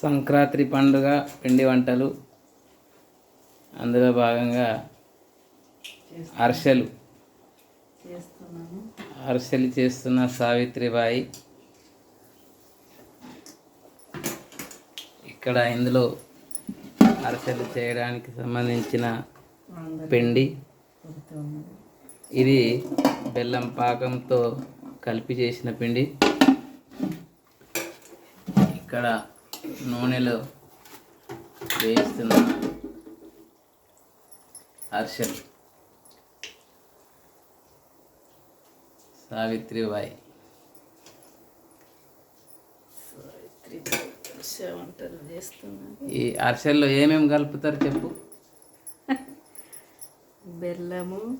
సంక్రాంతి పండుగ పిండి వంటలు అందులో భాగంగా అరిసెలు అరిసెలు చేస్తున్న సావిత్రిబాయి. ఇక్కడ ఇందులో అరిసెలు చేయడానికి సంబంధించిన పిండి. ఇది బెల్లం పాకంతో కలిపి చేసిన పిండి. ఇక్కడ నూనెలో వేస్తున్న అరిసెలు సావిత్రిబాయి. ఈ అరిసెల్లో ఏమేమి కలుపుతారు చెప్పు. బెల్లము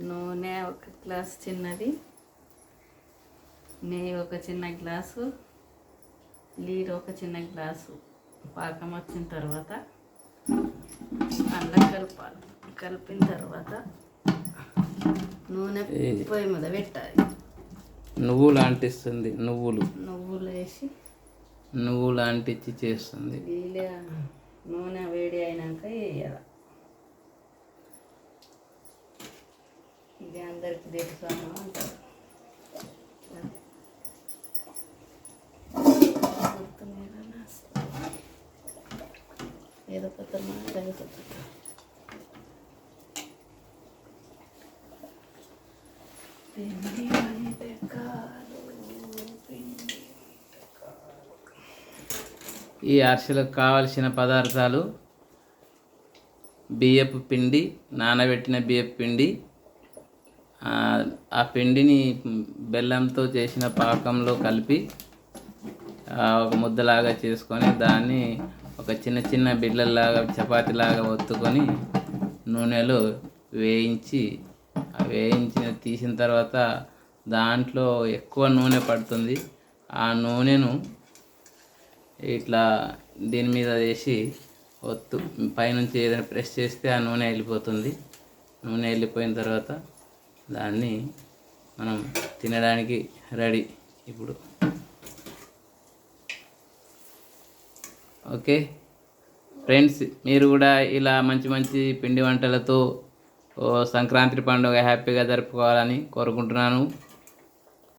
నూనె ఒక గ్లాస్ చిన్నది నెయ్యి ఒక చిన్న గ్లాసు నీరు ఒక చిన్న గ్లాసు పాకం వచ్చిన తర్వాత అల్లం కలపాలి. కలిపిన తర్వాత నూనె పొయ్యి మీద పెట్టాలి. నువ్వులు అంటిస్తుంది నువ్వులు. నువ్వులు వేసి నువ్వులు అంటించి చేస్తుంది. నూనె వేడి అయినాక వేయాలి. ఇది అందరికి తెలుసాను అంటారు ఏదో కొత్త మాట పిండి వంటకాలు పిండి ఈ అరిసెలకు కావలసిన పదార్థాలు బియ్యపు పిండి నానబెట్టిన బియ్యపు పిండి ఆ, పిండిని బెల్లంతో చేసిన పాకంలో కలిపి ఒక ముద్దలాగా చేసుకొని దాన్ని ఒక చిన్న చిన్న బిడ్డల్లాగా చపాతీలాగా ఒత్తుకొని నూనెలో వేయించి వేయించిన తీసిన తర్వాత దాంట్లో ఎక్కువ నూనె పడుతుంది. ఆ నూనెను ఇట్లా దీని మీద వేసి ఒత్తు పైనుంచి ఏదైనా ప్రెస్ చేస్తే ఆ నూనె వెళ్ళిపోతుంది. నూనె వెళ్ళిపోయిన తర్వాత దాన్ని మనం తినడానికి రెడీ. ఇప్పుడు ఓకే. ఫ్రెండ్స్ మీరు కూడా ఇలా మంచి మంచి పిండి వంటలతో సంక్రాంతి పండుగ హ్యాపీగా జరుపుకోవాలని కోరుకుంటున్నాను.